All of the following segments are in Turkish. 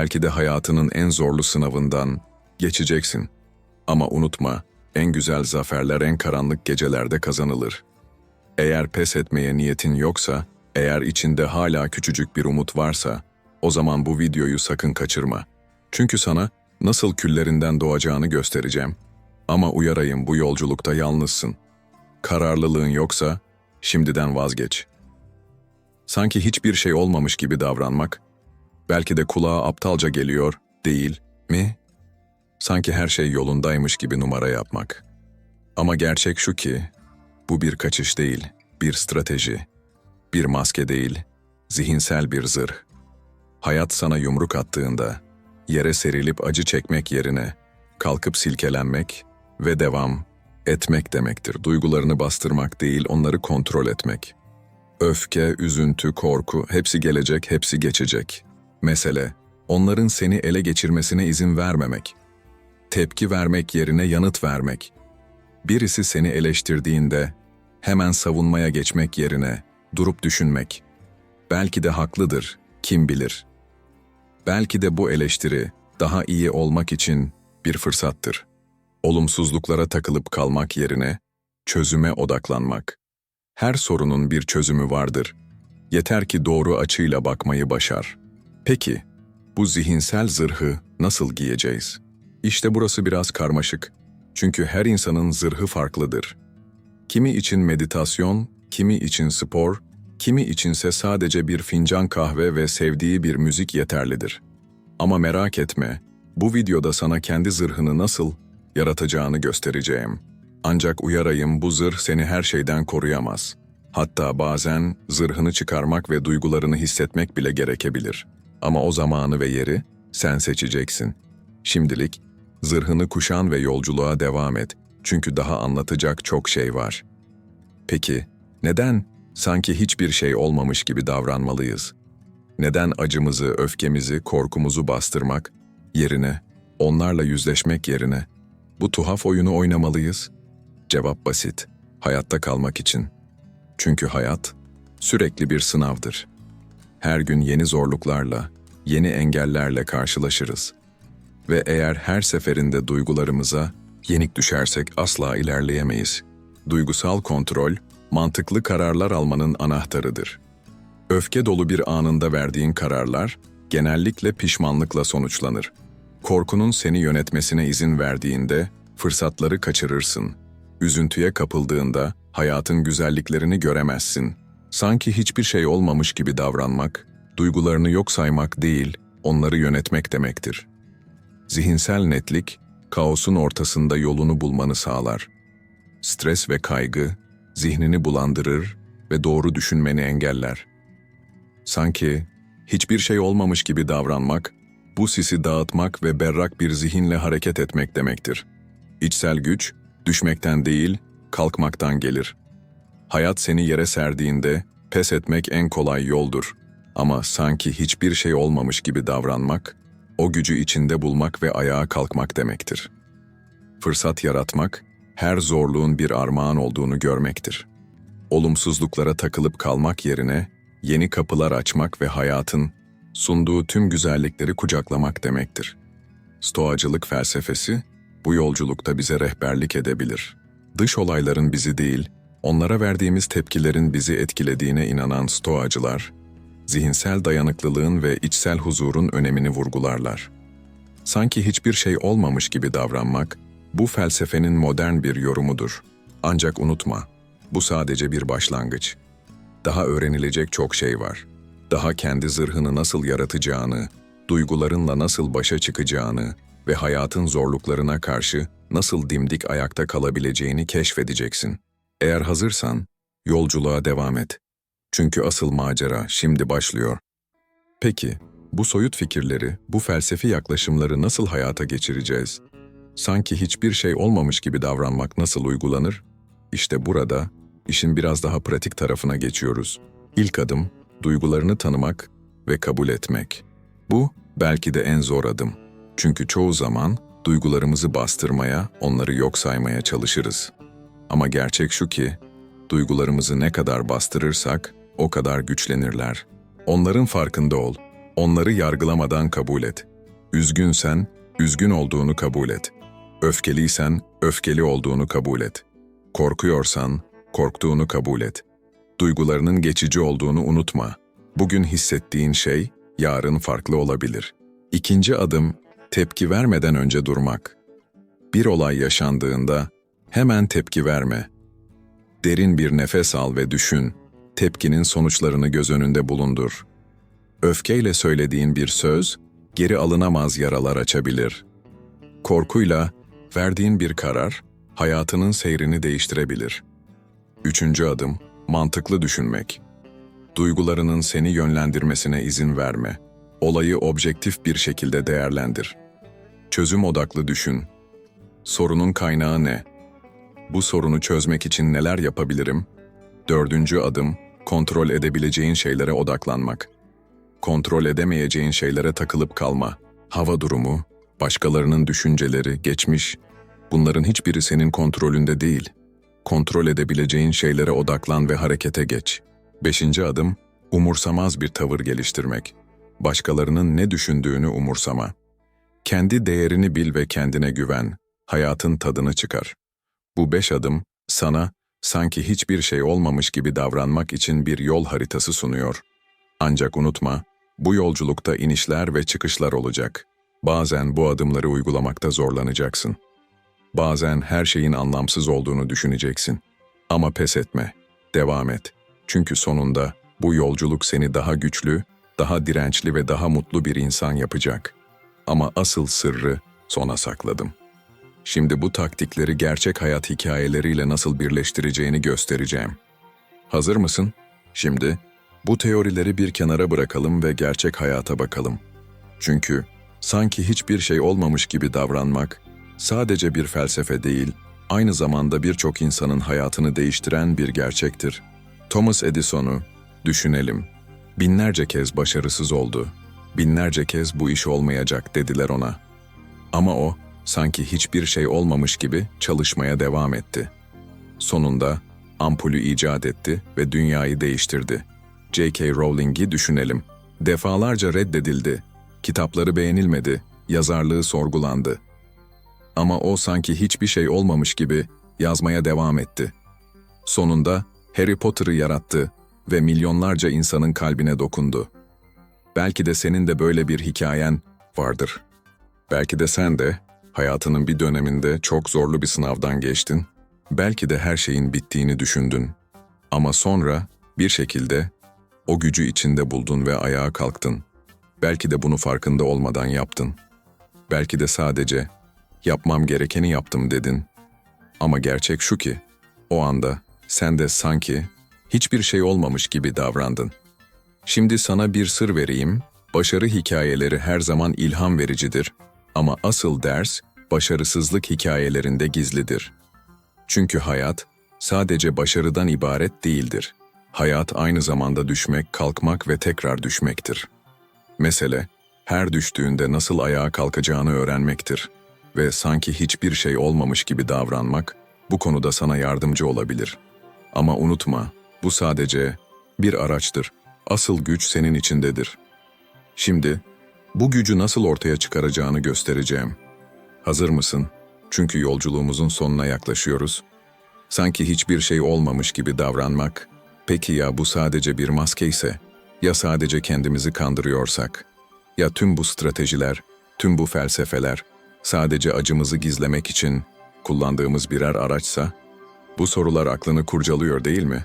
Belki de hayatının en zorlu sınavından geçeceksin. Ama unutma, en güzel zaferler en karanlık gecelerde kazanılır. Eğer pes etmeye niyetin yoksa, eğer içinde hala küçücük bir umut varsa, o zaman bu videoyu sakın kaçırma. Çünkü sana nasıl küllerinden doğacağını göstereceğim. Ama uyarayım bu yolculukta yalnızsın. Kararlılığın yoksa şimdiden vazgeç. Sanki hiçbir şey olmamış gibi davranmak, belki de kulağa aptalca geliyor, değil mi? Sanki her şey yolundaymış gibi numara yapmak. Ama gerçek şu ki, bu bir kaçış değil, bir strateji. Bir maske değil, zihinsel bir zırh. Hayat sana yumruk attığında, yere serilip acı çekmek yerine, kalkıp silkelenmek ve devam etmek demektir. Duygularını bastırmak değil, onları kontrol etmek. Öfke, üzüntü, korku hepsi gelecek, hepsi geçecek. Mesele, onların seni ele geçirmesine izin vermemek. Tepki vermek yerine yanıt vermek. Birisi seni eleştirdiğinde hemen savunmaya geçmek yerine durup düşünmek. Belki de haklıdır, kim bilir. Belki de bu eleştiri daha iyi olmak için bir fırsattır. Olumsuzluklara takılıp kalmak yerine çözüme odaklanmak. Her sorunun bir çözümü vardır. Yeter ki doğru açıyla bakmayı başar. Peki, bu zihinsel zırhı nasıl giyeceğiz? İşte burası biraz karmaşık. Çünkü her insanın zırhı farklıdır. Kimi için meditasyon, kimi için spor, kimi içinse sadece bir fincan kahve ve sevdiği bir müzik yeterlidir. Ama merak etme, bu videoda sana kendi zırhını nasıl yaratacağını göstereceğim. Ancak uyarayım bu zırh seni her şeyden koruyamaz. Hatta bazen zırhını çıkarmak ve duygularını hissetmek bile gerekebilir. Ama o zamanı ve yeri sen seçeceksin. Şimdilik zırhını kuşan ve yolculuğa devam et. Çünkü daha anlatacak çok şey var. Peki, neden sanki hiçbir şey olmamış gibi davranmalıyız? Neden acımızı, öfkemizi, korkumuzu bastırmak yerine, onlarla yüzleşmek yerine bu tuhaf oyunu oynamalıyız? Cevap basit. Hayatta kalmak için. Çünkü hayat sürekli bir sınavdır. Her gün yeni zorluklarla, yeni engellerle karşılaşırız. Ve eğer her seferinde duygularımıza yenik düşersek asla ilerleyemeyiz. Duygusal kontrol, mantıklı kararlar almanın anahtarıdır. Öfke dolu bir anında verdiğin kararlar genellikle pişmanlıkla sonuçlanır. Korkunun seni yönetmesine izin verdiğinde fırsatları kaçırırsın. Üzüntüye kapıldığında hayatın güzelliklerini göremezsin. Sanki hiçbir şey olmamış gibi davranmak, duygularını yok saymak değil, onları yönetmek demektir. Zihinsel netlik, kaosun ortasında yolunu bulmanı sağlar. Stres ve kaygı, zihnini bulandırır ve doğru düşünmeni engeller. Sanki hiçbir şey olmamış gibi davranmak, bu sisi dağıtmak ve berrak bir zihinle hareket etmek demektir. İçsel güç, düşmekten değil, kalkmaktan gelir. Hayat seni yere serdiğinde, pes etmek en kolay yoldur. Ama sanki hiçbir şey olmamış gibi davranmak, o gücü içinde bulmak ve ayağa kalkmak demektir. Fırsat yaratmak, her zorluğun bir armağan olduğunu görmektir. Olumsuzluklara takılıp kalmak yerine, yeni kapılar açmak ve hayatın sunduğu tüm güzellikleri kucaklamak demektir. Stoacılık felsefesi, bu yolculukta bize rehberlik edebilir. Dış olayların bizi değil, onlara verdiğimiz tepkilerin bizi etkilediğine inanan stoacılar, zihinsel dayanıklılığın ve içsel huzurun önemini vurgularlar. Sanki hiçbir şey olmamış gibi davranmak, bu felsefenin modern bir yorumudur. Ancak unutma, bu sadece bir başlangıç. Daha öğrenilecek çok şey var. Daha kendi zırhını nasıl yaratacağını, duygularınla nasıl başa çıkacağını ve hayatın zorluklarına karşı nasıl dimdik ayakta kalabileceğini keşfedeceksin. Eğer hazırsan, yolculuğa devam et. Çünkü asıl macera şimdi başlıyor. Peki, bu soyut fikirleri, bu felsefi yaklaşımları nasıl hayata geçireceğiz? Sanki hiçbir şey olmamış gibi davranmak nasıl uygulanır? İşte burada işin biraz daha pratik tarafına geçiyoruz. İlk adım, duygularını tanımak ve kabul etmek. Bu belki de en zor adım. Çünkü çoğu zaman duygularımızı bastırmaya, onları yok saymaya çalışırız. Ama gerçek şu ki, duygularımızı ne kadar bastırırsak o kadar güçlenirler. Onların farkında ol. Onları yargılamadan kabul et. Üzgünsen, üzgün olduğunu kabul et. Öfkeliysen, öfkeli olduğunu kabul et. Korkuyorsan, korktuğunu kabul et. Duygularının geçici olduğunu unutma. Bugün hissettiğin şey, yarın farklı olabilir. İkinci adım, tepki vermeden önce durmak. Bir olay yaşandığında hemen tepki verme. Derin bir nefes al ve düşün. Tepkinin sonuçlarını göz önünde bulundur. Öfkeyle söylediğin bir söz, geri alınamaz yaralar açabilir. Korkuyla verdiğin bir karar, hayatının seyrini değiştirebilir. Üçüncü adım, mantıklı düşünmek. Duygularının seni yönlendirmesine izin verme. Olayı objektif bir şekilde değerlendir. Çözüm odaklı düşün. Sorunun kaynağı ne? Bu sorunu çözmek için neler yapabilirim? Dördüncü adım, kontrol edebileceğin şeylere odaklanmak. Kontrol edemeyeceğin şeylere takılıp kalma. Hava durumu, başkalarının düşünceleri, geçmiş, bunların hiçbiri senin kontrolünde değil. Kontrol edebileceğin şeylere odaklan ve harekete geç. Beşinci adım, umursamaz bir tavır geliştirmek. Başkalarının ne düşündüğünü umursama. Kendi değerini bil ve kendine güven. Hayatın tadını çıkar. Bu beş adım, sana sanki hiçbir şey olmamış gibi davranmak için bir yol haritası sunuyor. Ancak unutma, bu yolculukta inişler ve çıkışlar olacak. Bazen bu adımları uygulamakta zorlanacaksın. Bazen her şeyin anlamsız olduğunu düşüneceksin. Ama pes etme, devam et. Çünkü sonunda bu yolculuk seni daha güçlü, daha dirençli ve daha mutlu bir insan yapacak. Ama asıl sırrı sona sakladım. Şimdi bu taktikleri gerçek hayat hikayeleriyle nasıl birleştireceğini göstereceğim. Hazır mısın? Şimdi bu teorileri bir kenara bırakalım ve gerçek hayata bakalım. Çünkü sanki hiçbir şey olmamış gibi davranmak sadece bir felsefe değil, aynı zamanda birçok insanın hayatını değiştiren bir gerçektir. Thomas Edison'u düşünelim. Binlerce kez başarısız oldu. Binlerce kez bu iş olmayacak dediler ona. Ama o sanki hiçbir şey olmamış gibi çalışmaya devam etti. Sonunda ampulü icat etti ve dünyayı değiştirdi. J.K. Rowling'i düşünelim. Defalarca reddedildi. Kitapları beğenilmedi, yazarlığı sorgulandı. Ama o sanki hiçbir şey olmamış gibi yazmaya devam etti. Sonunda Harry Potter'ı yarattı ve milyonlarca insanın kalbine dokundu. Belki de senin de böyle bir hikayen vardır. Belki de sen de hayatının bir döneminde çok zorlu bir sınavdan geçtin. Belki de her şeyin bittiğini düşündün. Ama sonra bir şekilde o gücü içinde buldun ve ayağa kalktın. Belki de bunu farkında olmadan yaptın. Belki de sadece yapmam gerekeni yaptım dedin. Ama gerçek şu ki, o anda sen de sanki hiçbir şey olmamış gibi davrandın. Şimdi sana bir sır vereyim. Başarı hikayeleri her zaman ilham vericidir ama asıl ders başarısızlık hikayelerinde gizlidir. Çünkü hayat sadece başarıdan ibaret değildir. Hayat aynı zamanda düşmek, kalkmak ve tekrar düşmektir. Mesele, her düştüğünde nasıl ayağa kalkacağını öğrenmektir ve sanki hiçbir şey olmamış gibi davranmak bu konuda sana yardımcı olabilir. Ama unutma, bu sadece bir araçtır. Asıl güç senin içindedir. Şimdi bu gücü nasıl ortaya çıkaracağını göstereceğim. Hazır mısın? Çünkü yolculuğumuzun sonuna yaklaşıyoruz. Sanki hiçbir şey olmamış gibi davranmak. Peki ya bu sadece bir maske ise? Ya sadece kendimizi kandırıyorsak? Ya tüm bu stratejiler, tüm bu felsefeler sadece acımızı gizlemek için kullandığımız birer araçsa? Bu sorular aklını kurcalıyor değil mi?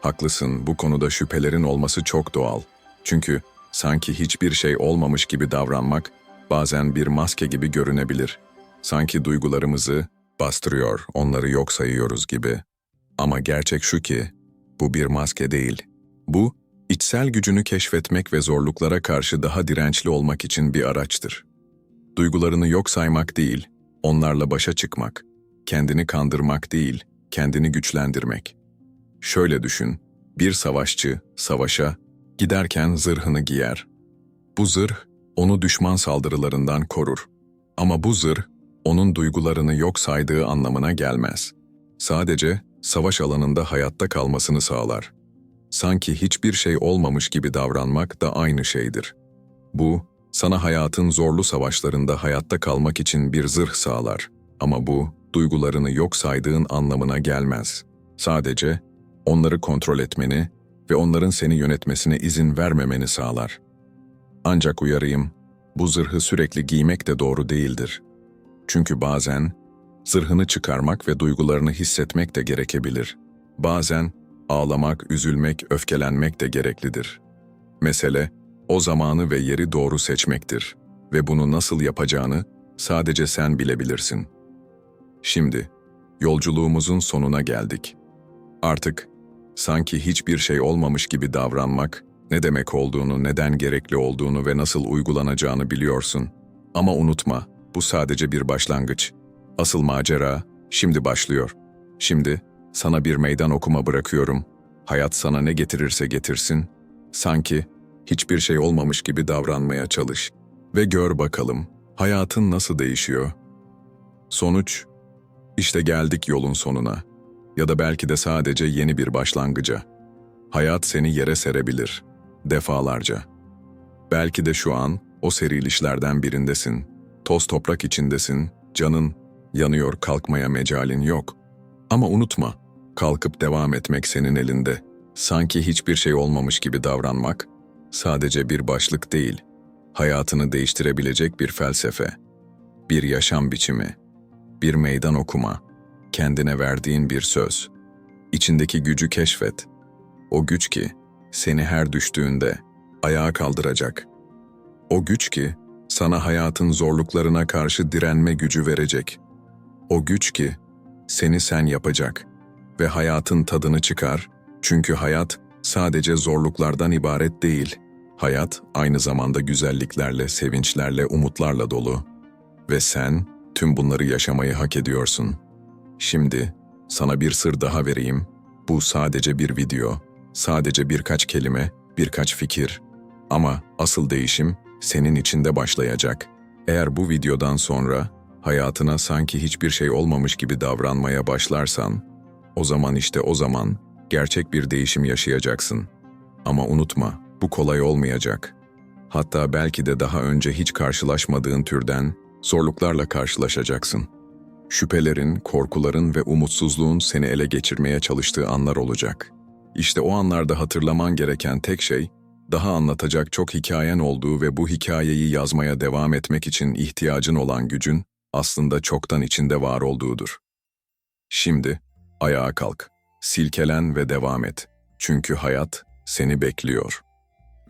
Haklısın, bu konuda şüphelerin olması çok doğal. Çünkü sanki hiçbir şey olmamış gibi davranmak bazen bir maske gibi görünebilir. Sanki duygularımızı bastırıyor, onları yok sayıyoruz gibi. Ama gerçek şu ki, bu bir maske değil. Bu, içsel gücünü keşfetmek ve zorluklara karşı daha dirençli olmak için bir araçtır. Duygularını yok saymak değil, onlarla başa çıkmak. Kendini kandırmak değil, kendini güçlendirmek. Şöyle düşün, bir savaşçı savaşa giderken zırhını giyer. Bu zırh onu düşman saldırılarından korur. Ama bu zırh onun duygularını yok saydığı anlamına gelmez. Sadece savaş alanında hayatta kalmasını sağlar. Sanki hiçbir şey olmamış gibi davranmak da aynı şeydir. Bu sana hayatın zorlu savaşlarında hayatta kalmak için bir zırh sağlar. Ama bu, duygularını yok saydığın anlamına gelmez. Sadece onları kontrol etmeni ve onların seni yönetmesine izin vermemeni sağlar. Ancak uyarayım, bu zırhı sürekli giymek de doğru değildir. Çünkü bazen zırhını çıkarmak ve duygularını hissetmek de gerekebilir. Bazen ağlamak, üzülmek, öfkelenmek de gereklidir. Mesele o zamanı ve yeri doğru seçmektir ve bunu nasıl yapacağını sadece sen bilebilirsin. Şimdi yolculuğumuzun sonuna geldik. Artık sanki hiçbir şey olmamış gibi davranmak ne demek olduğunu, neden gerekli olduğunu ve nasıl uygulanacağını biliyorsun. Ama unutma, bu sadece bir başlangıç. Asıl macera şimdi başlıyor. Şimdi sana bir meydan okuma bırakıyorum. Hayat sana ne getirirse getirsin, sanki hiçbir şey olmamış gibi davranmaya çalış. Ve gör bakalım, hayatın nasıl değişiyor? Sonuç, işte geldik yolun sonuna. Ya da belki de sadece yeni bir başlangıca. Hayat seni yere serebilir, defalarca. Belki de şu an o serilişlerden birindesin. Toz toprak içindesin, canın yanıyor kalkmaya mecalin yok. Ama unutma, kalkıp devam etmek senin elinde. Sanki hiçbir şey olmamış gibi davranmak, sadece bir başlık değil, hayatını değiştirebilecek bir felsefe, bir yaşam biçimi, bir meydan okuma, kendine verdiğin bir söz. İçindeki gücü keşfet. O güç ki seni her düştüğünde ayağa kaldıracak. O güç ki sana hayatın zorluklarına karşı direnme gücü verecek. O güç ki seni sen yapacak ve hayatın tadını çıkar. Çünkü hayat sadece zorluklardan ibaret değil. Hayat aynı zamanda güzelliklerle, sevinçlerle, umutlarla dolu. Ve sen tüm bunları yaşamayı hak ediyorsun. Şimdi sana bir sır daha vereyim. Bu sadece bir video, sadece birkaç kelime, birkaç fikir. Ama asıl değişim senin içinde başlayacak. Eğer bu videodan sonra hayatına sanki hiçbir şey olmamış gibi davranmaya başlarsan, o zaman işte o zaman gerçek bir değişim yaşayacaksın. Ama unutma, bu kolay olmayacak. Hatta belki de daha önce hiç karşılaşmadığın türden zorluklarla karşılaşacaksın. Şüphelerin, korkuların ve umutsuzluğun seni ele geçirmeye çalıştığı anlar olacak. İşte o anlarda hatırlaman gereken tek şey, daha anlatacak çok hikayen olduğu ve bu hikayeyi yazmaya devam etmek için ihtiyacın olan gücün aslında çoktan içinde var olduğudur. Şimdi ayağa kalk, silkelen ve devam et. Çünkü hayat seni bekliyor.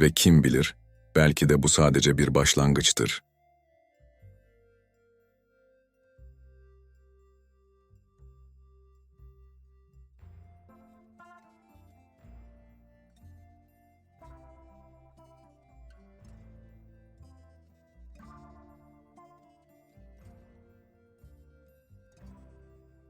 Ve kim bilir, belki de bu sadece bir başlangıçtır.